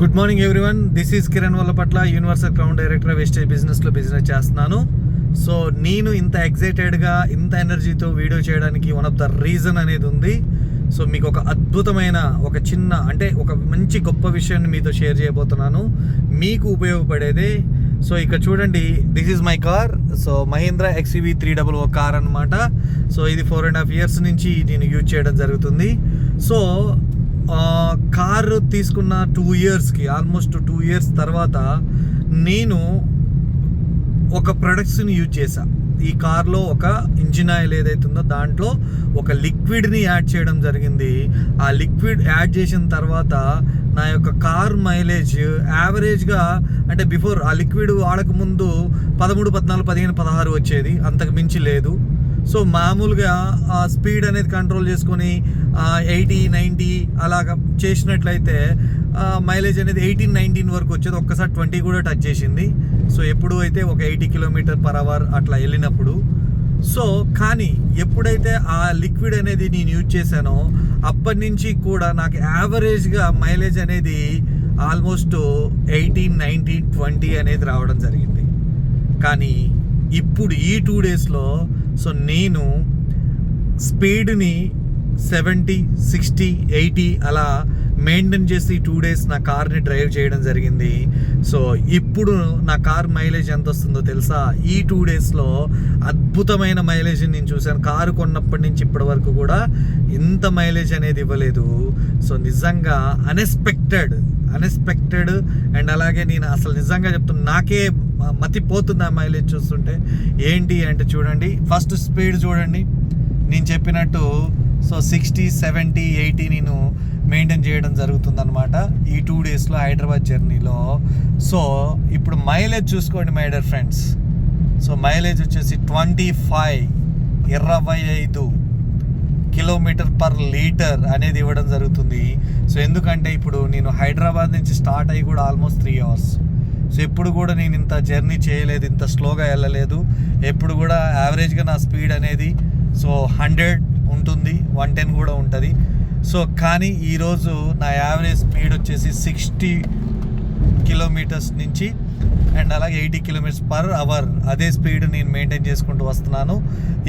Good morning everyone this is Kiran Vallapatla universal crown director wastage బిజినెస్లో business చేస్తున్నాను. So నేను ఇంత ఎగ్జైటెడ్గా ఇంత ఎనర్జీతో వీడియో చేయడానికి వన్ ఆఫ్ ద రీజన్ అనేది ఉంది. సో మీకు ఒక అద్భుతమైన ఒక చిన్న అంటే ఒక మంచి గొప్ప విషయాన్ని మీతో షేర్ చేయబోతున్నాను. మీకు ఉపయోగపడేదే. సో ఇక్కడ చూడండి this is my car so Mahindra XUV three double O car అనమాట సో ఇది ఫోర్ అండ్ హాఫ్ ఇయర్స్ నుంచి నేను యూజ్ చేయడం జరుగుతుంది. సో కారు తీసుకున్న టూ ఇయర్స్కి ఆల్మోస్ట్ టూ ఇయర్స్ తర్వాత నేను ఒక ప్రొడక్ట్స్ని యూజ్ చేశా. ఈ కార్లో ఒక ఇంజిన్ ఆయిల్ ఏదైతే ఉందో దాంట్లో ఒక లిక్విడ్ని యాడ్ చేయడం జరిగింది. ఆ లిక్విడ్ యాడ్ చేసిన తర్వాత నా యొక్క కార్ మైలేజ్ యావరేజ్గా అంటే బిఫోర్ ఆ లిక్విడ్ వాడకముందు పదమూడు పద్నాలుగు పదిహేను పదహారు వచ్చేది. అంతకు మించి లేదు. సో మామూలుగా ఆ స్పీడ్ అనేది కంట్రోల్ చేసుకొని ఎయిటీ నైంటీ అలాగ చేసినట్లయితే మైలేజ్ అనేది ఎయిటీన్ నైన్టీన్ వరకు వచ్చేది. ఒక్కసారి ట్వంటీ కూడా టచ్ చేసింది. సో ఎప్పుడు అయితే ఒక ఎయిటీ కిలోమీటర్ పర్ అవర్ అట్లా వెళ్ళినప్పుడు. సో కానీ ఎప్పుడైతే ఆ లిక్విడ్ అనేది నేను యూజ్ చేశానో అప్పటి నుంచి కూడా నాకు యావరేజ్గా మైలేజ్ అనేది ఆల్మోస్ట్ ఎయిటీన్ నైన్టీన్ ట్వంటీ అనేది రావడం జరిగింది. కానీ ఇప్పుడు ఈ టూ డేస్లో సో నేను స్పీడ్ని సెవెంటీ సిక్స్టీ ఎయిటీ అలా మెయింటైన్ చేసి టూ డేస్ నా కార్ని డ్రైవ్ చేయడం జరిగింది. సో ఇప్పుడు నా కార్ మైలేజ్ ఎంత వస్తుందో తెలుసా? ఈ టూ డేస్లో అద్భుతమైన మైలేజ్ నేను చూశాను. కారు కొన్నప్పటి నుంచి ఇప్పటి వరకు కూడా ఇంత మైలేజ్ అనేది ఇవ్వలేదు. సో నిజంగా అన్ఎక్స్పెక్టెడ్ అన్ఎక్స్పెక్టెడ్ అండ్ అలాగే నేను అసలు నిజంగా చెప్తున్నా నాకే మతిపోతుంది ఆ మైలేజ్ చూస్తుంటే? ఏంటి అంటే చూడండి ఫస్ట్ స్పీడ్ చూడండి. నేను చెప్పినట్టు సో సిక్స్టీ సెవెంటీ ఎయిటీ నేను మెయింటైన్ చేయడం జరుగుతుందనమాట ఈ టూ డేస్లో హైదరాబాద్ జర్నీలో. సో ఇప్పుడు మైలేజ్ చూసుకోండి my dear friends so mileage వచ్చేసి ట్వంటీ ఫైవ్ ఇరవై ఐదు కిలోమీటర్ పర్ లీటర్ అనేది ఇవ్వడం జరుగుతుంది. సో ఎందుకంటే ఇప్పుడు నేను హైదరాబాద్ నుంచి స్టార్ట్ అయ్యి కూడా ఆల్మోస్ట్ త్రీ అవర్స్ సో ఎప్పుడు కూడా నేను ఇంత జర్నీ చేయలేదు ఇంత స్లోగా వెళ్ళలేదు. ఎప్పుడు కూడా యావరేజ్గా నా స్పీడ్ అనేది సో హండ్రెడ్ ఉంటుంది వన్ టెన్ కూడా ఉంటుంది. సో కానీ ఈరోజు నా యావరేజ్ స్పీడ్ వచ్చేసి సిక్స్టీ కిలోమీటర్స్ నుంచి అండ్ అలాగే ఎయిటీ కిలోమీటర్స్ పర్ అవర్ అదే స్పీడ్ నేను మెయింటైన్ చేసుకుంటూ వస్తున్నాను.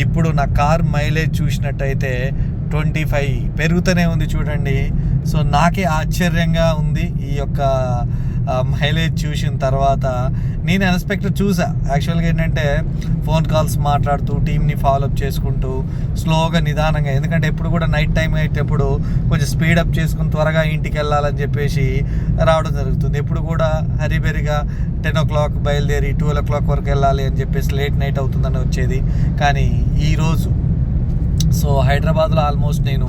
ఇప్పుడు నా కార్ మైలేజ్ చూసినట్టయితే ట్వంటీ ఫైవ్ పెరుగుతూనే ఉంది చూడండి. సో నాకే ఆశ్చర్యంగా ఉంది ఈ యొక్క Um, మైలేజ్ చూసిన తర్వాత నేను అన్ఎక్స్పెక్టెడ్ చూసా. యాక్చువల్గా ఏంటంటే ఫోన్ కాల్స్ మాట్లాడుతూ టీమ్ని ఫాలోఅప్ చేసుకుంటూ స్లోగా నిదానంగా ఎందుకంటే ఎప్పుడు కూడా నైట్ టైం అయ్యేటప్పుడు కొంచెం స్పీడప్ చేసుకుని త్వరగా ఇంటికి వెళ్ళాలని చెప్పేసి రావడం జరుగుతుంది. ఎప్పుడు కూడా హరిబెరిగా టెన్ ఓ క్లాక్ బయలుదేరి ట్వెల్వ్ ఓ క్లాక్ వరకు వెళ్ళాలి అని చెప్పేసి లేట్ నైట్ అవుతుందని వచ్చేది. కానీ ఈరోజు సో హైదరాబాద్లో ఆల్మోస్ట్ నేను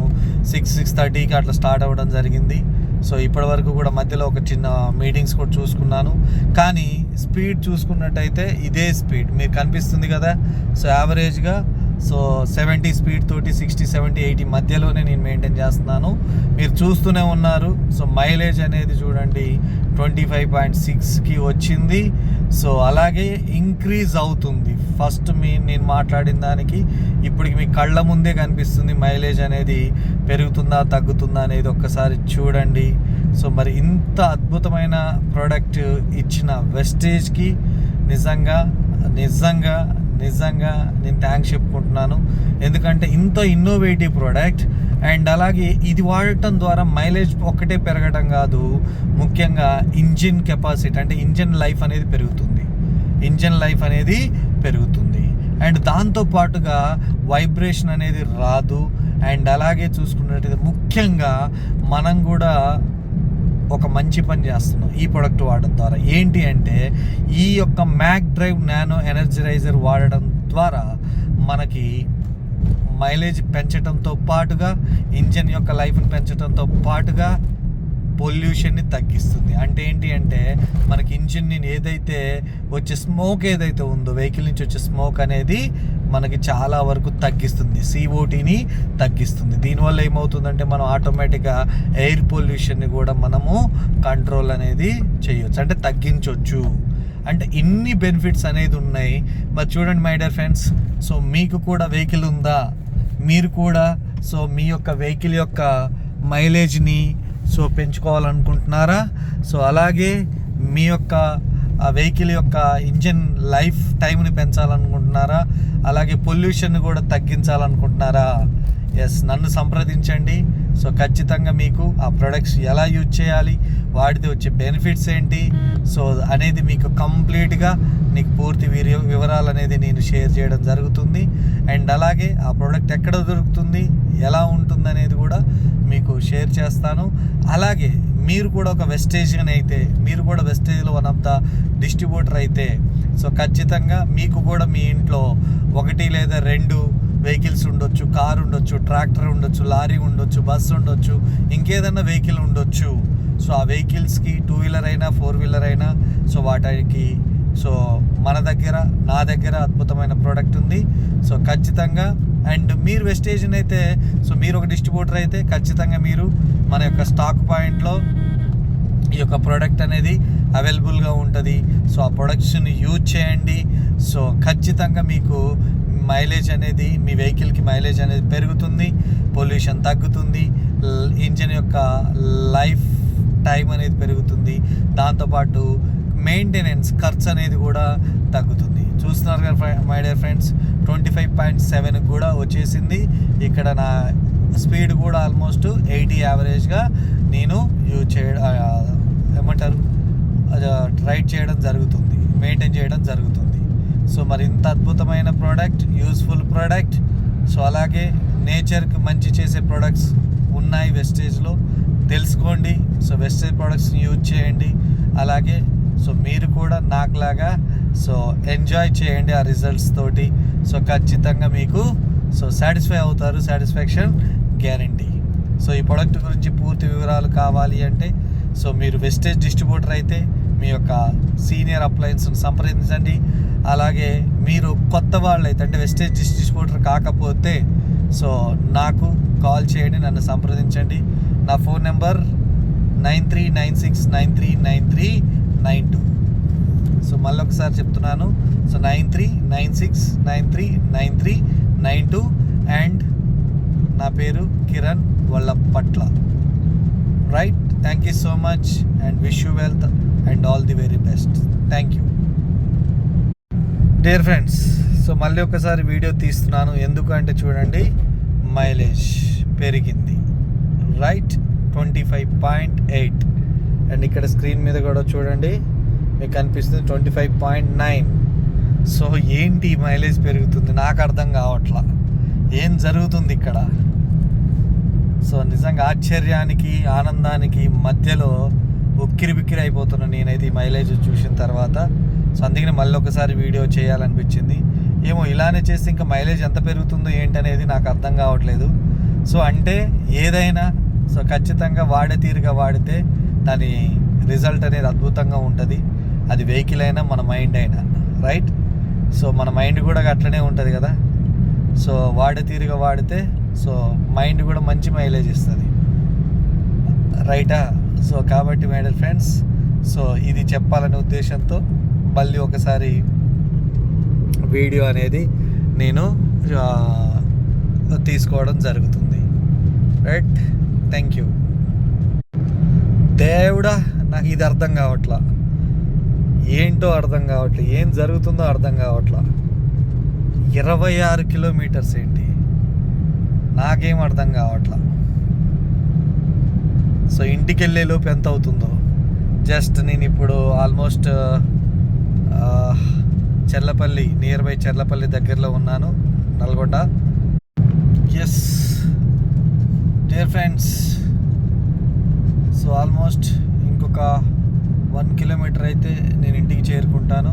సిక్స్ సిక్స్ థర్టీకి అట్లా స్టార్ట్ అవ్వడం జరిగింది. సో ఇప్పటి వరకు కూడా మధ్యలో ఒక చిన్న మీటింగ్స్ కూడా చూసుకున్నాను. కానీ స్పీడ్ చూసుకున్నట్టయితే ఇదే స్పీడ్. మీరు కనిపిస్తుంది కదా సో యావరేజ్గా సో సెవెంటీ స్పీడ్ తోటి సిక్స్టీ సెవెంటీ ఎయిటీ మధ్యలోనే నేను మెయింటైన్ చేస్తున్నాను. మీరు చూస్తూనే ఉన్నారు. సో మైలేజ్ అనేది చూడండి ట్వంటీ ఫైవ్ పాయింట్ సిక్స్కి వచ్చింది. సో అలాగే ఇంక్రీజ్ అవుతుంది. ఫస్ట్ మీ నేను మాట్లాడిన దానికి ఇప్పటికి మీ కళ్ళ ముందే కనిపిస్తుంది మైలేజ్ అనేది పెరుగుతుందా తగ్గుతుందా అనేది ఒక్కసారి చూడండి. సో మరి ఇంత అద్భుతమైన ప్రోడక్ట్ ఇచ్చిన వెస్టేజ్కి నిజంగా నిజంగా నిజంగా నేను థ్యాంక్స్ చెప్పుకుంటున్నాను. ఎందుకంటే ఇంత ఇన్నోవేటివ్ ప్రోడక్ట్ అండ్ అలాగే ఇది వాడటం ద్వారా మైలేజ్ ఒక్కటే పెరగడం కాదు ముఖ్యంగా ఇంజిన్ కెపాసిటీ అంటే ఇంజిన్ లైఫ్ అనేది పెరుగుతుంది. ఇంజిన్ లైఫ్ అనేది పెరుగుతుంది. అండ్ దాంతో పాటుగా వైబ్రేషన్ అనేది రాదు. అండ్ అలాగే చూసుకున్నట్టయితే ముఖ్యంగా మనం కూడా ఒక మంచి పని చేస్తున్నాం ఈ ప్రోడక్ట్ వాడడం ద్వారా. ఏంటి అంటే ఈ యొక్క మ్యాక్ డ్రైవ్ నానో ఎనర్జరైజర్ వాడడం ద్వారా మనకి మైలేజ్ పెంచడంతో పాటుగా ఇంజన్ యొక్క లైఫ్ని పెంచడంతో పాటుగా పొల్యూషన్ని తగ్గిస్తుంది. అంటే ఏంటి అంటే మనకి ఇంజిన్ ఏదైతే వచ్చే స్మోక్ ఏదైతే ఉందో వెహికల్ నుంచి వచ్చే స్మోక్ అనేది మనకి చాలా వరకు తగ్గిస్తుంది. సిఓటీని తగ్గిస్తుంది. దీనివల్ల ఏమవుతుందంటే మనం ఆటోమేటిక్గా ఎయిర్ పొల్యూషన్ని కూడా మనము కంట్రోల్ అనేది చేయొచ్చు. అంటే తగ్గించవచ్చు అంటే ఇన్ని బెనిఫిట్స్ అనేది ఉన్నాయి. మరి చూడండి మై డియర్ ఫ్రెండ్స్. సో మీకు కూడా వెహికల్ ఉందా? మీరు కూడా సో మీ యొక్క వెహికల్ యొక్క మైలేజ్ని సో పెంచుకోవాలనుకుంటున్నారా? సో అలాగే మీ యొక్క ఆ వెహికల్ యొక్క ఇంజిన్ లైఫ్ టైంని పెంచాలనుకుంటున్నారా? అలాగే పొల్యూషన్ కూడా తగ్గించాలనుకుంటున్నారా? ఎస్ నన్ను సంప్రదించండి. సో ఖచ్చితంగా మీకు ఆ ప్రొడక్ట్స్ ఎలా యూజ్ చేయాలి వాటితో వచ్చే బెనిఫిట్స్ ఏంటి సో అనేది మీకు కంప్లీట్గా నీకు పూర్తి వీరి వివరాలు అనేది నేను షేర్ చేయడం జరుగుతుంది. అండ్ అలాగే ఆ ప్రోడక్ట్ ఎక్కడ దొరుకుతుంది ఎలా ఉంటుంది అనేది కూడా మీకు షేర్ చేస్తాను. అలాగే మీరు కూడా ఒక వెస్టేజ్ని అయితే మీరు కూడా వెస్టేజ్లో వన్ ఆఫ్ ద డిస్ట్రిబ్యూటర్ అయితే సో ఖచ్చితంగా మీకు కూడా మీ ఇంట్లో ఒకటి లేదా రెండు వెహికల్స్ ఉండొచ్చు కార్ ఉండొచ్చు ట్రాక్టర్ ఉండొచ్చు లారీ ఉండొచ్చు బస్సు ఉండొచ్చు ఇంకేదన్నా వెహికల్ ఉండొచ్చు. సో ఆ వెహికల్స్కి టూ వీలర్ అయినా ఫోర్ వీలర్ అయినా సో వాటికి సో మన దగ్గర నా దగ్గర అద్భుతమైన ప్రోడక్ట్ ఉంది. సో ఖచ్చితంగా అండ్ మీరు వెస్టేషన్ అయితే సో మీరు ఒక డిస్ట్రిబ్యూటర్ అయితే ఖచ్చితంగా మీరు మన యొక్క స్టాక్ పాయింట్లో ఈ యొక్క ప్రోడక్ట్ అనేది అవైలబుల్గా ఉంటుంది. సో ఆ ప్రొడక్ట్స్ని యూజ్ చేయండి. సో ఖచ్చితంగా మీకు మైలేజ్ అనేది మీ వెహికల్కి మైలేజ్ అనేది పెరుగుతుంది పొల్యూషన్ తగ్గుతుంది ఇంజిన్ యొక్క లైఫ్ టైం అనేది పెరుగుతుంది దాంతోపాటు మెయింటెనెన్స్ ఖర్చు అనేది కూడా తగ్గుతుంది. చూస్తున్నారు కదా my dear friends twenty five point seven కూడా వచ్చేసింది. ఇక్కడ నా స్పీడ్ కూడా ఆల్మోస్ట్ ఎయిటీ యావరేజ్గా నేను యూజ్ చేయడం ఏమంటారు? రైడ్ చేయడం జరుగుతుంది మెయింటైన్ చేయడం జరుగుతుంది. సో మరి ఇంత అద్భుతమైన ప్రోడక్ట్ యూస్ఫుల్ ప్రోడక్ట్ సో అలాగే నేచర్కి మంచి చేసే ప్రోడక్ట్స్ ఉన్నాయి వెస్టేజ్లో తెలుసుకోండి. సో వెస్టేజ్ ప్రోడక్ట్స్ని యూజ్ చేయండి. అలాగే సో మీరు కూడా నాకులాగా సో ఎంజాయ్ చేయండి ఆ రిజల్ట్స్ తోటి. సో ఖచ్చితంగా మీకు సో సాటిస్ఫై అవుతారు. సాటిస్ఫాక్షన్ గ్యారంటీ సో ఈ ప్రోడక్ట్ గురించి పూర్తి వివరాలు కావాలి అంటే సో మీరు వెస్టేజ్ డిస్ట్రిబ్యూటర్ అయితే మీ యొక్క సీనియర్ అప్లయన్స్ని సంప్రదించండి. అలాగే మీరు కొత్త వాళ్ళు అయితే అంటే వెస్టేజ్ డిస్ట్రిబ్యూటర్ కాకపోతే సో నాకు కాల్ చేయండి నన్ను సంప్రదించండి. నా phone number nine three nine six nine three nine three nine two. So మళ్ళీ ఒకసారి చెప్తున్నాను. So nine three nine six nine three nine three nine two. And నా పేరు Kiran Vallapatla right? Thank you so much and wish you wealth. And all the very best. Thank you. Dear friends so మళ్ళీ ఒకసారి video తీస్తున్నాను. ఎందుకంటే చూడండి mileage పెరిగింది. Right twenty five point eight. And ఇక్కడ screen మీద కూడా చూడండి మీకు కనిపిస్తుంది twenty five point nine. So ఏంటి మైలేజ్ పెరుగుతుంది? నాకు అర్థం కావట్లా. ఏం జరుగుతుంది ఇక్కడ? సో నిజంగా ఆశ్చర్యానికి ఆనందానికి మధ్యలో ఉక్కిరి బిక్కిరి అయిపోతున్నా నేనైతే ఈ మైలేజ్ చూసిన తర్వాత సో అందుకని మళ్ళీ ఒకసారి వీడియో చేయాలనిపించింది. ఏమో ఇలానే చేస్తే ఇంకా మైలేజ్ ఎంత పెరుగుతుందో ఏంటనేది నాకు అర్థం కావట్లేదు. సో అంటే ఏదైనా సో ఖచ్చితంగా వాడే తీరుగా వాడితే దాని రిజల్ట్ అనేది అద్భుతంగా ఉంటుంది. అది వెహికల్ అయినా మన మైండ్ అయినా రైట్ సో మన మైండ్ కూడా అట్లనే ఉంటుంది కదా? సో వాడే తీరుగా వాడితే సో మైండ్ కూడా మంచి మైలేజ్ ఇస్తుంది. రైటా? సో కాబట్టి మేడల్ ఫ్రెండ్స్ సో ఇది చెప్పాలనే ఉద్దేశంతో మళ్ళీ ఒకసారి వీడియో అనేది నేను తీసుకోవడం జరుగుతుంది. రైట్? Thank you. దేవుడా నాకు ఇది అర్థం కావట్లా. ఏంటో అర్థం కావట్లే. ఏం జరుగుతుందో అర్థం కావట్లా. ఇరవై ఆరు కిలోమీటర్స్ ఏంటి? నాకేం అర్థం కావట్లా. సో ఇంటికి వెళ్ళే లోపు ఎంత అవుతుందో. జస్ట్ నేను ఇప్పుడు almost Cherlapalli near by Cherlapalli దగ్గరలో ఉన్నాను Nalgonda. Yes dear friends so almost ఇంకొక వన్ కిలోమీటర్ అయితే నేను ఇంటికి చేరుకుంటాను.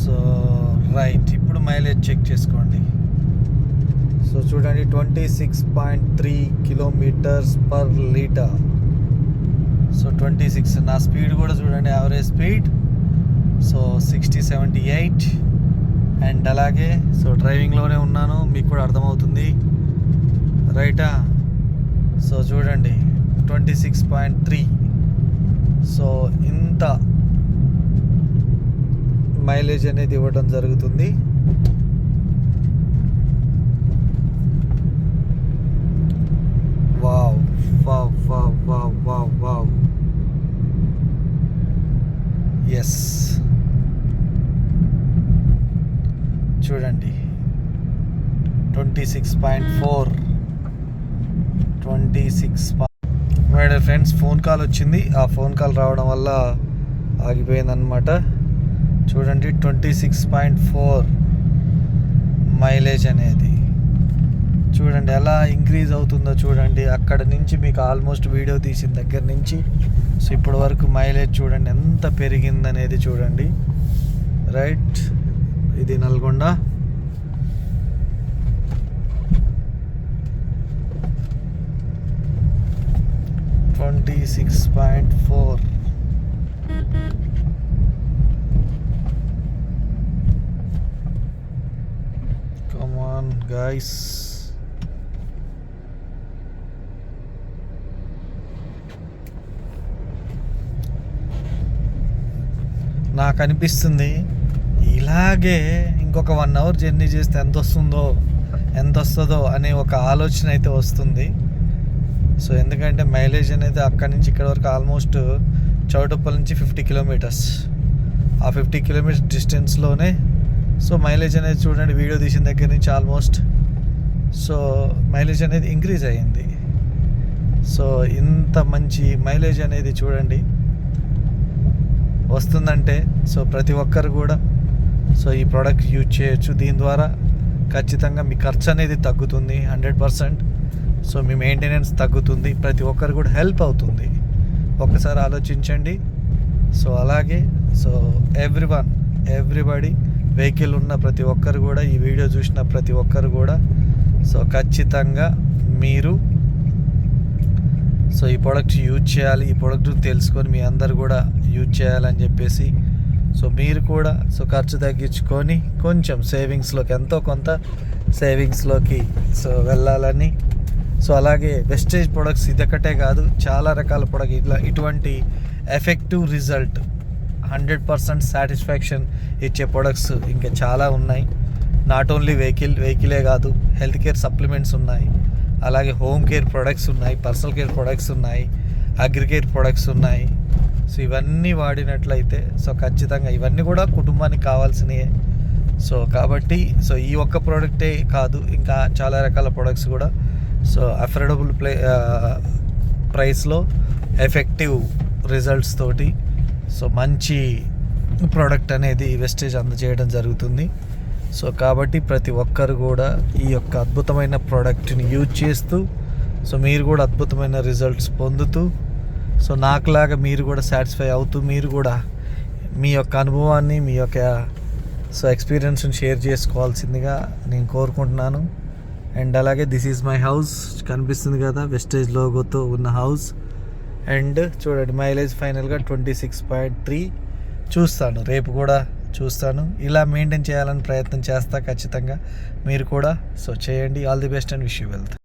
సో రైట్ ఇప్పుడు మైలేజ్ చెక్ చేసుకోండి. సో చూడండి twenty six point three kilometres per litre so twenty six నా స్పీడ్ కూడా చూడండి average speed so sixty seventy eight and అలాగే సో డ్రైవింగ్లోనే ఉన్నాను మీకు కూడా అర్థమవుతుంది. రైటా సో చూడండి twenty six point three so ఇంత మైలేజ్ అనేది ఇవ్వడం జరుగుతుంది. చూడండి. Twenty six point four twenty six my friends phone call వచ్చింది. ఆ ఫోన్ కాల్ రావడం వల్ల ఆగిపోయిందనమాట చూడండి twenty six point four mileage అనేది. చూడండి ఎలా ఇంక్రీజ్ అవుతుందో చూడండి. అక్కడ నుంచి మీకు ఆల్మోస్ట్ వీడియో తీసిన దగ్గర నుంచి. సో ఇప్పటి వరకు మైలేజ్ చూడండి ఎంత పెరిగిందనేది చూడండి. రైట్ ఇది Nalgonda. Twenty six point four. Come on guys నాకు అనిపిస్తుంది అలాగే ఇంకొక వన్ అవర్ జర్నీ చేస్తే ఎంత వస్తుందో ఎంత వస్తుందో అనే ఒక ఆలోచన అయితే వస్తుంది. సో ఎందుకంటే మైలేజ్ అనేది అక్కడి నుంచి ఇక్కడ వరకు ఆల్మోస్ట్ చౌటుప్పల్ నుంచి ఫిఫ్టీ కిలోమీటర్స్ ఆ ఫిఫ్టీ కిలోమీటర్స్ డిస్టెన్స్లోనే సో మైలేజ్ అనేది చూడండి వీడియో తీసిన దగ్గర నుంచి ఆల్మోస్ట్ సో మైలేజ్ అనేది ఇంక్రీజ్ అయ్యింది. సో ఇంత మంచి మైలేజ్ అనేది చూడండి వస్తుందంటే సో ప్రతి ఒక్కరు కూడా సో ఈ ప్రోడక్ట్ యూజ్ చేయొచ్చు. దీని ద్వారా ఖచ్చితంగా మీ ఖర్చు అనేది తగ్గుతుంది హండ్రెడ్ పర్సెంట్ సో మీ మెయింటెనెన్స్ తగ్గుతుంది. ప్రతి ఒక్కరు కూడా హెల్ప్ అవుతుంది. ఒక్కసారి ఆలోచించండి. సో అలాగే so every one everybody vehicle ఉన్న ప్రతి ఒక్కరు కూడా ఈ వీడియో చూసిన ప్రతి ఒక్కరు కూడా సో ఖచ్చితంగా మీరు సో ఈ ప్రోడక్ట్ యూజ్ చేయాలి. ఈ ప్రోడక్ట్ తెలుసుకొని మీ అందరు కూడా యూజ్ చేయాలని చెప్పేసి సో మీరు కూడా సో ఖర్చు తగ్గించుకొని కొంచెం సేవింగ్స్లోకి ఎంతో కొంత సేవింగ్స్లోకి సో వెళ్ళాలని. సో అలాగే వెస్టేజ్ ప్రొడక్ట్స్ ఇదొక్కటే కాదు చాలా రకాల ప్రొడక్ట్ ఇట్లా ఇటువంటి effective result hundred percent satisfaction ఇచ్చే ప్రొడక్ట్స్ ఇంకా చాలా ఉన్నాయి. నాట్ ఓన్లీ వెహికల్ వెహికలే కాదు హెల్త్ కేర్ సప్లిమెంట్స్ ఉన్నాయి. అలాగే హోమ్ కేర్ ప్రొడక్ట్స్ ఉన్నాయి పర్సనల్ కేర్ ప్రొడక్ట్స్ ఉన్నాయి అగ్రికేర్ ప్రొడక్ట్స్ ఉన్నాయి. సో ఇవన్నీ వాడినట్లయితే సో ఖచ్చితంగా ఇవన్నీ కూడా కుటుంబానికి కావాల్సినవే సో కాబట్టి సో ఈ ఒక్క ప్రోడక్టే కాదు ఇంకా చాలా రకాల ప్రొడక్ట్స్ కూడా. సో అఫోర్డబుల్ ప్లే ప్రైస్లో ఎఫెక్టివ్ రిజల్ట్స్ తోటి సో మంచి ప్రోడక్ట్ అనేది వెస్టేజ్ అందజేయడం జరుగుతుంది. సో కాబట్టి ప్రతి ఒక్కరు కూడా ఈ యొక్క అద్భుతమైన ప్రోడక్ట్ని యూజ్ చేస్తూ సో మీరు కూడా అద్భుతమైన రిజల్ట్స్ పొందుతూ సో నాకులాగా మీరు కూడా సాటిస్ఫై అవుతూ మీరు కూడా మీ యొక్క అనుభవాన్ని మీ యొక్క సో ఎక్స్పీరియన్స్ని షేర్ చేసుకోవాల్సిందిగా నేను కోరుకుంటున్నాను. అండ్ అలాగే దిస్ ఈజ్ మై హౌస్ కనిపిస్తుంది కదా వెస్టేజ్ లోగోతో ఉన్న హౌస్ అండ్ చూడండి మైలేజ్ ఫైనల్గా ట్వంటీ సిక్స్ పాయింట్ త్రీ చూస్తాను రేపు కూడా చూస్తాను. ఇలా మెయింటైన్ చేయాలని ప్రయత్నం చేస్తా ఖచ్చితంగా. మీరు కూడా సో చేయండి. All the best and wish you wealth